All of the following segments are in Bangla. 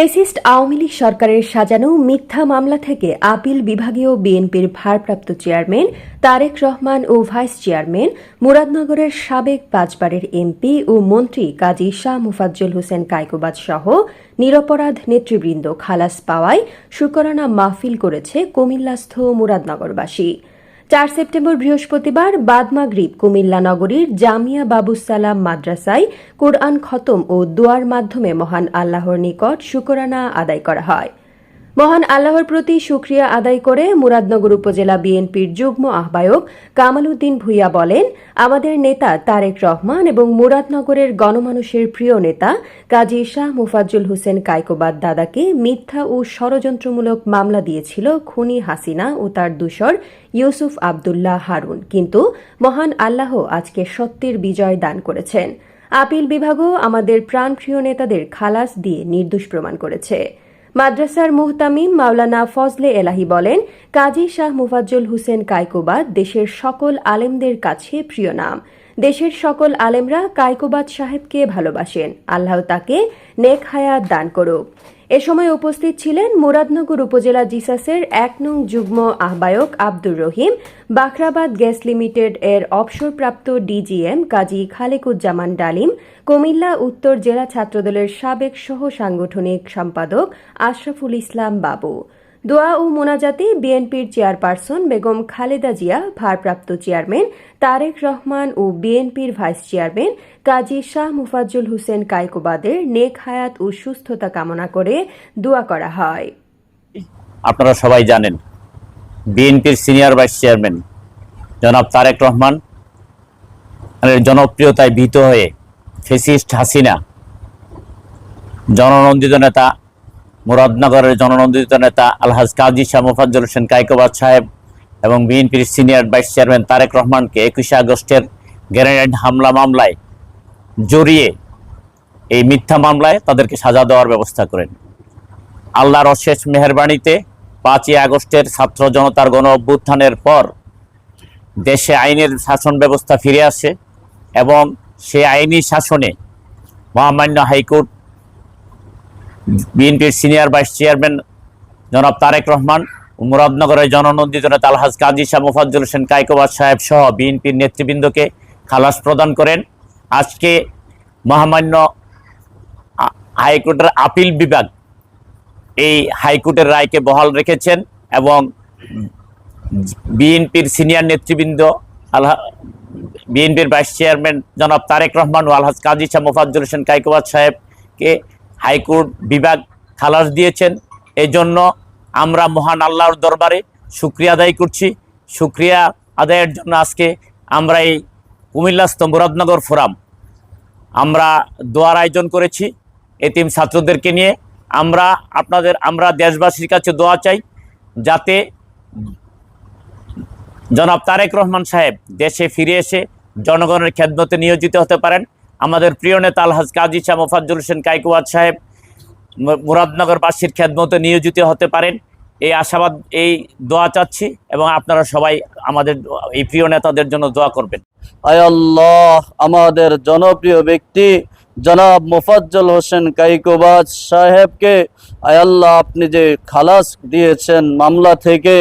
ফেসিস্ট আওয়ামী লীগ সরকারের সাজানো মিথ্যা মামলা থেকে আপিল বিভাগীয় বিএনপির ভারপ্রাপ্ত চেয়ারম্যান তারেক রহমান ও ভাইস চেয়ারম্যান মুরাদনগরের সাবেক পাঁচবারের এমপি ও মন্ত্রী কাজী শাহ মুফাজ্জল হোসেন কায়কোবাদ সহ নিরপরাধ নেতৃবৃন্দ খালাস পাওয়ায় শুকরানা মাহফিল করেছে কুমিল্লাস্থ মুরাদনগরবাসী। চার সেপ্টেম্বর বৃহস্পতিবার বাদমাগরিব কুমিল্লা নগরীর জামিয়া বাবুসালাম মাদ্রাসায় কোরআন খতম ও দোয়ার মাধ্যমে মহান আল্লাহর নিকট শুকরানা আদায় করা হয়। মহান আল্লাহর প্রতি সুক্রিয়া আদায় করে মুরাদনগর উপজেলা বিএনপির যুগ্ম আহ্বায়ক কামাল উদ্দিন ভূঁইয়া বলেন, আমাদের নেতা তারেক রহমান এবং মুরাদনগরের গণমানুষের প্রিয় নেতা কাজী শাহ মুফাজ্জুল হোসেন কায়কোবাদ দাদাকে মিথ্যা ও ষড়যন্ত্রমূলক মামলা দিয়েছিল খুনি হাসিনা ও তার দূষর ইউসুফ আবদুল্লাহ হারুন। কিন্তু মহান আল্লাহ আজকে সত্যের বিজয় দান করেছেন। আপিল বিভাগও আমাদের প্রাণপ্রিয় নেতাদের খালাস দিয়ে নির্দোষ প্রমাণ করেছে। মাদ্রাসার মুহতামিম মাওলানা ফজলে এলাহি বলেন, কাজী শাহ মুফাজ্জল হুসেন কায়কোবাদ দেশের সকল আলেমদের কাছে প্রিয় নাম। দেশের সকল আলেমরা কায়কোবাদ সাহেবকে ভালোবাসেন। আল্লাহ তাকে নেক হায়াত দান করুক। এ সময় উপস্থিত ছিলেন মুরাদনগর উপজেলা জিসাসের এক নং যুগ্ম আহ্বায়ক আব্দুর রহিম, বাখরাবাদ গ্যাস লিমিটেড এর অবসরপ্রাপ্ত ডিজিএম কাজী খালেকুজ্জামান ডালিম, কুমিল্লা উত্তর জেলা ছাত্রদলের সাবেক সহ সাংগঠনিক সম্পাদক আশরাফুল ইসলাম বাবু। দোয়া ও মোনাজাতে বিএনপির চেয়ারপারসন বেগম খালেদা জিয়া, ভারপ্রাপ্ত চেয়ারম্যান তারেক রহমান ও বিএনপির ভাইস চেয়ারম্যান কাজী শাহ মুফাজ্জুল হোসেন কায়কোবাদের নেক হায়াত ও সুস্থতা কামনা করে দোয়া করা হয়। আপনারা সবাই জানেন, বিএনপির সিনিয়র ভাইস চেয়ারম্যান জনাব তারেক রহমান জনপ্রিয়তায় ভীত হয়ে ফেসিস্ট হাসিনা, জননন্দিত নেতা মুরাদনগরের জননন্দিত নেতা আলহাজ কাজী শাহ মুফাজ্জল হোসেন কাইকোবাদ সাহেব এবং বিএনপির সিনিয়র ভাইস চেয়ারম্যান তারেক রহমানকে একুশে আগস্টের গ্রেনেড হামলা মামলায় জড়িয়ে এই মিথ্যা মামলায় তাদেরকে সাজা দেওয়ার ব্যবস্থা করেন। আল্লাহর অশেষ মেহরবানিতে পাঁচই আগস্টের ছাত্র জনতার গণ অভ্যুত্থানের পর দেশে আইনের শাসন ব্যবস্থা ফিরে আসে এবং সে আইনি শাসনে মহামান্য হাইকোর্ট বিএনপির সিনিয়র ভাইস চেয়ারম্যান জনাব তারেক রহমান মুরাদনগরের জননন্দিত নেতা আলহাজ কাজী শাহ মুফাজ্জুল হোসেন কাইকোবাদ সাহেব সহ বিএনপির নেতৃবৃন্দকে খালাস প্রদান করেন। আজকে মহামান্য হাইকোর্টের আপিল বিভাগ এই হাইকোর্টের রায়কে বহাল রেখেছেন এবং বিএনপির সিনিয়র নেতৃবৃন্দ আলহা, বিএনপির ভাইস চেয়ারম্যান জনাব তারেক রহমান ও আলহাজ কাজী শাহ মোফাজ্জুল হোসেন কাইকোবাদ সাহেবকে হাইকোর্ট বিভাগ খালাস দিয়েছেন। এই জন্য আমরা মহান আল্লাহর দরবারে শুক্রিয়া আদায় করছি। শুক্রিয়া আদায়ের জন্য আজকে আমরা এই কুমিল্লা মুরাদনগর ফোরাম আমরা দোয়ার আয়োজন করেছি। এতিম ছাত্রদেরকে নিয়ে আমরা আপনাদের, আমরা দেশবাসীর কাছে দোয়া চাই যাতে জনাব তারেক রহমান সাহেব দেশে ফিরে এসে জনগণের খেদমতে নিয়োজিত হতে পারেন। আমাদের প্রিয় নেতা আলহাজ কাজী শাহ মোফাজ্জুল হোসেন কাইকুয়াদ সাহেব মুরাদনগরবাসীর খেদমতে নিয়োজিত হতে পারেন। এই আশাবাদ, এই দোয়া চাচ্ছি এবং আপনারা সবাই আমাদের এই প্রিয় নেতাদের জন্য দোয়া করবেন। আয় আল্লাহ, আমাদের জনপ্রিয় ব্যক্তি জনাব মুফাজ্জল হোসেন কাইকোবাজ সাহেবকে, আয় আল্লাহ আপনি যে খালাস দিয়েছেন মামলা থেকে,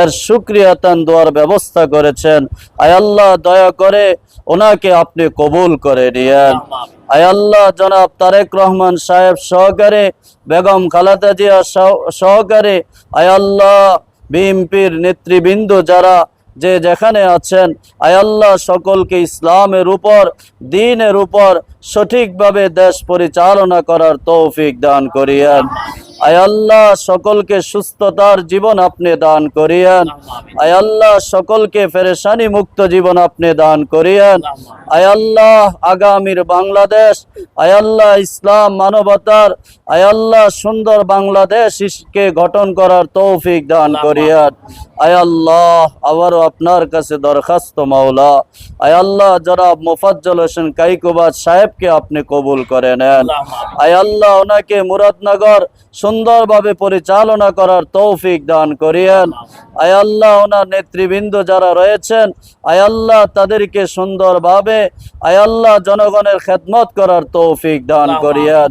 এর সুক্রিয়া তান দেওয়ার ব্যবস্থা করেছেন। আয় আল্লাহ দয়া করে ওনাকে আপনি কবুল করে নিয়েন। আয় আল্লাহ জনাব তারেক রহমান সাহেব সহকারে, বেগম খালেদা জিয়া সহকারে, আয় আল্লাহ বিএনপির নেতৃবৃন্দ যারা যে যেখানে আছেন আয়াল্লাহ সকলকে ইসলামের উপর, দিনের উপর সঠিকভাবে দেশ পরিচালনা করার তৌফিক দান করিয়েন। আয়াল্লাহ সকলকে সুস্থতার জীবন আপনি দান করিয়েন। আয়াল্লাহ সকলকে ফেরেশানি মুক্ত জীবন আপনি দান করিয়েন। আয়াল্লাহ আগামীর বাংলাদেশ। আয়াল্লাহ ইসলাম মানবতার। আয়াল্লাহ সুন্দর বাংলাদেশকে গঠন করার তৌফিক দান করিয়েন। আয়াল্লাহ আবারও আপনার কাছে দরখাস্ত মাওলা। আয়াল্লাহ জনাব মুফাজ্জল হোসেন কাইকুবাদ সাহেবকে আপনি কবুল করে নেন। আয়াল্লাহ ওনাকে মুরাদনগর সুন্দরভাবে পরিচালনা করার তৌফিক দান করিয়েন। আয়াল্লাহ ওনার নেতৃবৃন্দ যারা রয়েছেন আয়াল্লাহ তাদেরকে সুন্দরভাবে, আয় আল্লাহ জনগণের খেদমত করার তৌফিক দান করিয়েন।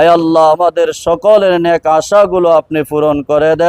আয়াল্লাহ আমাদের সকলের নেক আশাগুলো আপনি পূরণ করে দেন।